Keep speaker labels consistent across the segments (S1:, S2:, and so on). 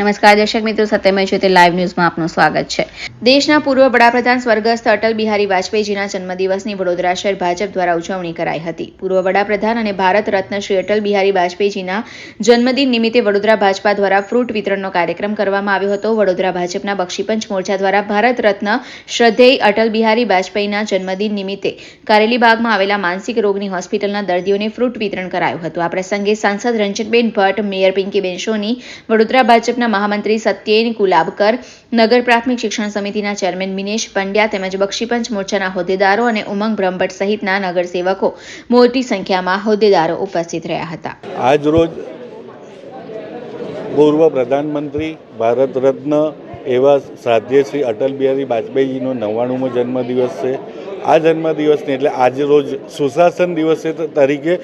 S1: નમસ્કાર દર્શક મિત્રો સત્યમય છે તે લાઈવ ન્યૂઝમાં આપનું સ્વાગત છે. દેશના પૂર્વ વડાપ્રધાન સ્વર્ગસ્થ અટલ બિહારી વાજપેયીજીના જન્મદિવસની વડોદરા શહેર ભાજપ દ્વારા ઉજવણી કરાઈ હતી. પૂર્વ વડાપ્રધાન અને ભારત રત્ન શ્રી અટલ બિહારી વાજપેયીજીના જન્મદિન નિમિત્તે વડોદરા ભાજપા દ્વારા ફ્રૂટ વિતરણનો કાર્યક્રમ કરવામાં આવ્યો હતો. વડોદરા ભાજપના બક્ષીપંચ મોરચા દ્વારા ભારત રત્ન શ્રદ્ધેય અટલ બિહારી વાજપેયીના જન્મદિન નિમિત્તે કારેલીબાગમાં આવેલા માનસિક રોગની હોસ્પિટલના દર્દીઓને ફ્રૂટ વિતરણ કરાયું હતું. આ પ્રસંગે સાંસદ રંજનબેન ભટ્ટ, મેયર પિંકીબેન સોની, વડોદરા ભાજપના મહામંત્રી સત્યેન કુલાબકર, નગર પ્રાથમિક શિક્ષણ સમિતિના ચેરમેન મિનેશ પંડ્યા તેમજ બક્ષીપંચ મોરચાના હોદ્દેદારો અને ઉમંગ બ્રહ્મભટ્ટ સહિતના નગરસેવકો મોટી સંખ્યામાં હોદ્દેદારો ઉપસ્થિત રહ્યા હતા.
S2: આજ રોજ પૂર્વ પ્રધાનમંત્રી ભારત રત્ન એવા સાધ્ય શ્રી અટલ બિહારી વાજપેયીનો નવ્વાણુંમો જન્મદિવસ છે. આ જન્મદિવસને એટલે આજે રોજ સુશાસન દિવસ તરીકે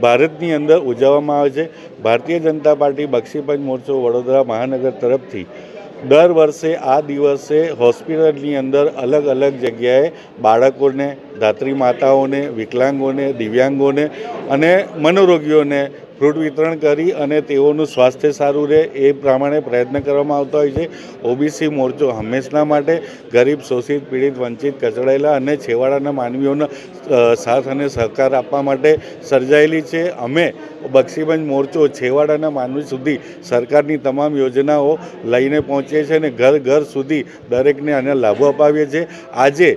S2: ભારતની અંદર ઉજવવામાં આવે છે. ભારતીય જનતા પાર્ટી બક્ષીપંચ મોરચો વડોદરા મહાનગર તરફથી દર વર્ષે આ દિવસે હોસ્પિટલની અંદર અલગ અલગ જગ્યાએ બાળકોને, ધાત્રી માતાઓને, વિકલાંગોને, દિવ્યાંગોને અને મનોરોગીઓને ફ્રૂટ વિતરણ કરી અને તેઓનું સ્વાસ્થ્ય સારું રહે એ પ્રમાણે પ્રયત્ન કરવામાં આવતો હોય છે. ઓબીસી મોરચો હંમેશના માટે ગરીબ, શોષિત, પીડિત, વંચિત, કચડાયેલા અને છેવાડાના માનવીઓનો સાથ અને સહકાર આપવા માટે સર્જાયેલી છે. અમે બક્ષીબંધ મોરચો છેવાડાના માનવી સુધી સરકારની તમામ યોજનાઓ લઈને પહોંચીએ છીએ અને ઘર ઘર સુધી દરેકને અને લાભો અપાવીએ છીએ. આજે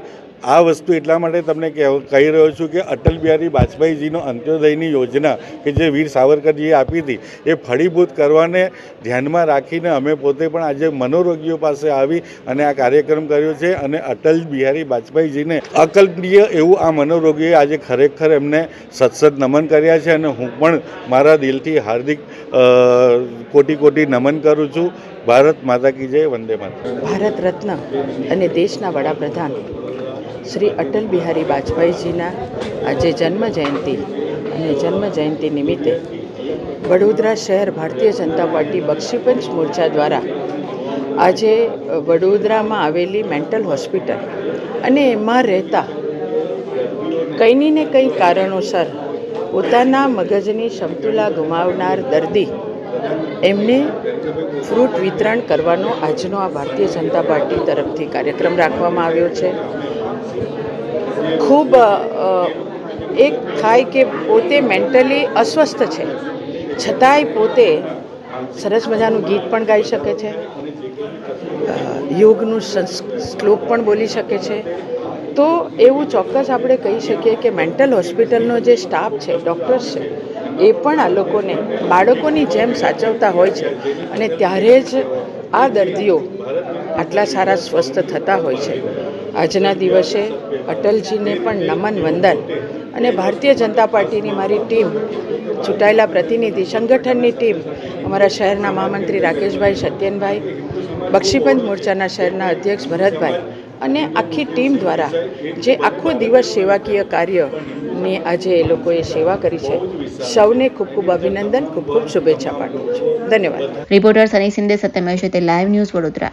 S2: આ વસ્તુ એટલા માટે તમને કહી રહ્યો છું કે અટલ બિહારી વાજપેયીજીનો અંત્યોદયની યોજના કે જે વીર સાવરકરજીએ આપી હતી, એ ફળીભૂત કરવાને ધ્યાનમાં રાખીને અમે પોતે પણ આજે મનોરોગીઓ પાસે આવી અને આ કાર્યક્રમ કર્યો છે અને અટલ બિહારી વાજપેયીજીને અકલ્પનીય એવું આ મનોરોગીએ આજે ખરેખર એમને સત્સદ નમન કર્યા છે અને હું પણ મારા દિલથી હાર્દિક કોટી કોટી નમન કરું છું. ભારત માતા કી જય, વંદે માતા
S3: ભારત રત્ન અને દેશના વડાપ્રધાન શ્રી અટલ બિહારી વાજપેયીજીના આજે જન્મજયંતિ અને જન્મ જયંતિ નિમિત્તે વડોદરા શહેર ભારતીય જનતા પાર્ટી બક્ષીપંચ મોરચા દ્વારા આજે વડોદરામાં આવેલી મેન્ટલ હોસ્પિટલ અને એમાં રહેતા કંઈની ને કંઈ કારણોસર પોતાના મગજની સમતુલા ગુમાવનાર દર્દી એમને ફ્રૂટ વિતરણ કરવાનો આજનો આ ભારતીય જનતા પાર્ટી તરફથી કાર્યક્રમ રાખવામાં આવ્યો છે. ખૂબ એક થાય કે પોતે મેન્ટલી અસ્વસ્થ છે, છતાંય પોતે સરસ મજાનું ગીત પણ ગાઈ શકે છે યોગનું શ્લોક પણ બોલી શકે છે. તો એવું ચોક્કસ આપણે કહી શકીએ કે મેન્ટલ હોસ્પિટલનો જે સ્ટાફ છે ડૉક્ટર્સ છે, એ પણ આ લોકોને બાળકોની જેમ સાચવતા હોય છે અને ત્યારે જ આ દર્દીઓ આટલા સારા સ્વસ્થ થતા હોય છે. આજના દિવસે અટલજીને પણ નમન વંદન અને ભારતીય જનતા પાર્ટીની મારી ટીમ, ચૂંટાયેલા પ્રતિનિધિ, સંગઠનની ટીમ, અમારા શહેરના મહામંત્રી રાકેશભાઈ, સત્યનભાઈ બક્ષીપંચ મોરચાના શહેરના અધ્યક્ષ ભરતભાઈ અને આખી ટીમ દ્વારા જે આખો દિવસ સેવાકીય કાર્યની આજે એ લોકોએ સેવા કરી છે, સૌને ખૂબ ખૂબ અભિનંદન, ખૂબ ખૂબ શુભેચ્છા પાઠવું છું. ધન્યવાદ.
S1: રિપોર્ટર સની સિંદે સત્યમય છે તે લાઈવ ન્યૂઝ વડોદરા.